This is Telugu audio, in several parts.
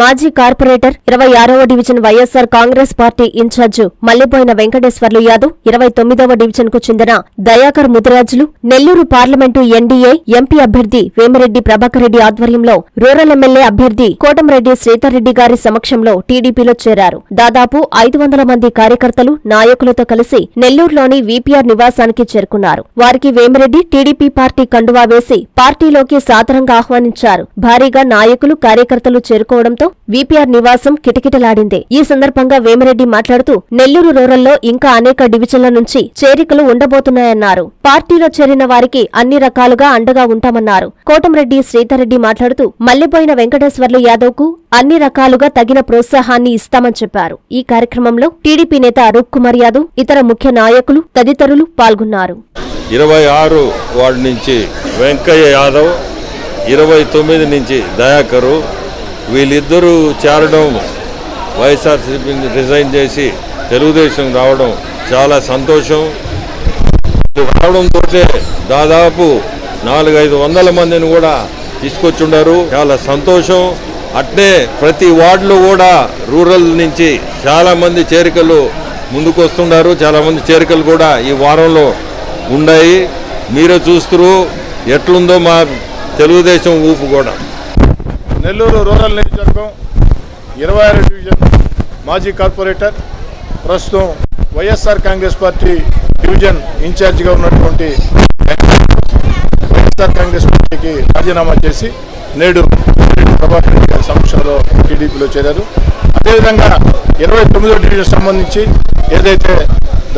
మాజీ కార్పొరేటర్ ఇరవై ఆరవ division YSR Congress party incharge Mallipoyina Venkateswarlu Yadav ఇరవై తొమ్మిదవ డివిజన్కు చెందిన దయాకర్ ముదిరాజులు నెల్లూరు పార్లమెంటు ఎన్డీఏ ఎంపీ అభ్యర్థి వేమిరెడ్డి ప్రభాకర్ రెడ్డి ఆధ్వర్యంలో రూరల్ ఎమ్మెల్యే అభ్యర్థి కోటంరెడ్డి శ్రీధర్రెడ్డి గారి సమక్షంలో టీడీపీలో చేరారు. దాదాపు ఐదు వందల మంది కార్యకర్తలు నాయకులతో కలిసి నెల్లూరులోని వీపీఆర్ నివాసానికి చేరుకున్నారు. వారికి వేమిరెడ్డి టీడీపీ పార్టీ కండువా వేసి పార్టీలోకి సాదరంగా ఆహ్వానించారు. భారీగా నాయకులు కార్యకర్తలు చేరుకోవడంతో వీపీఆర్ నివాసం కిటకిటలాడింది. ఈ సందర్భంగా వేమిరెడ్డి మాట్లాడుతూ నెల్లూరు రూరల్లో ఇంకా అనేక డివిజన్ల నుంచి చేరికలు ఉండబోతున్నాయన్నారు. పార్టీలో చేరిన వారికి అన్ని రకాలుగా అండగా ఉంటామన్నారు. కోటంరెడ్డి శ్రీధర్రెడ్డి మాట్లాడుతూ మల్లెపోయిన వెంకటేశ్వర్లు యాదవ్కు అన్ని రకాలుగా తగిన ప్రోత్సాహాన్ని ఇస్తామని చెప్పారు. ఈ కార్యక్రమంలో టీడీపీ నేత అరూప్ కుమార్ యాదవ్ ఇతర ముఖ్య నాయకులు తదితరులు పాల్గొన్నారు. ఇరవై ఆరు వార్డు నుంచి వెంకయ్య యాదవ్ ఇరవై తొమ్మిది నుంచి దయాకరు వీళ్ళిద్దరూ చేరడం వైఎస్ఆర్సీపీ రిజైన్ చేసి తెలుగుదేశం రావడం చాలా సంతోషం. రావడంతో దాదాపు నాలుగైదు వందల మందిని కూడా తీసుకొచ్చుండారు. చాలా సంతోషం. అట్నే ప్రతి వార్డులో కూడా రూరల్ నుంచి చాలామంది చేరికలు ముందుకు వస్తున్నారు చాలామంది చేరికలు కూడా ఈ వారంలో ఉన్నాయి మీరే చూస్తున్నారు ఎట్లుందో మా తెలుగుదేశం ఊపు కూడా. నెల్లూరు రూరల్ నియోజకవర్గం ఇరవై ఆరు డివిజన్ మాజీ కార్పొరేటర్ ప్రస్తుతం వైఎస్ఆర్ కాంగ్రెస్ పార్టీ డివిజన్ ఇన్ఛార్జిగా ఉన్నటువంటి వైఎస్ఆర్ కాంగ్రెస్ పార్టీకి రాజీనామా చేసి నేడు ప్రభాకర్ రెడ్డి గారి సమక్షంలో టీడీపీలో చేరారు. అదేవిధంగా ఇరవై తొమ్మిదో డివిజన్ సంబంధించి ఏదైతే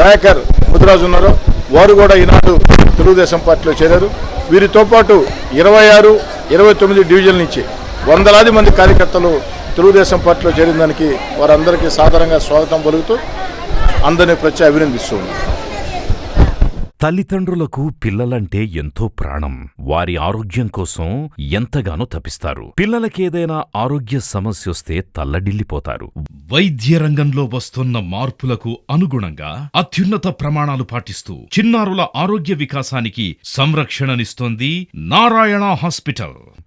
దయాకర్ ముదిరాజు ఉన్నారో వారు కూడా ఈనాడు తెలుగుదేశం పార్టీలో చేరారు. వీరితో పాటు ఇరవై ఆరు ఇరవై తొమ్మిది డివిజన్ నుంచి వందలాది మంది కార్యకర్తలు తెలుగుదేశం పార్టీలో చేరిన దానికి వారందరికీ సాధారణంగా స్వాగతం పలుకుతూ అందరినీ ప్రత్యేక అభినందిస్తూ ఉన్నారు తల్లిదండ్రులకు పిల్లలంటే ఎంతో ప్రాణం. వారి ఆరోగ్యం కోసం ఎంతగానో తపిస్తారు పిల్లలకేదైనా ఆరోగ్య సమస్యొస్తే తల్లడిల్లిపోతారు. వైద్య రంగంలో వస్తున్న మార్పులకు అనుగుణంగా అత్యున్నత ప్రమాణాలు పాటిస్తూ చిన్నారుల ఆరోగ్య వికాసానికి సంరక్షణనిస్తోంది నారాయణ హాస్పిటల్.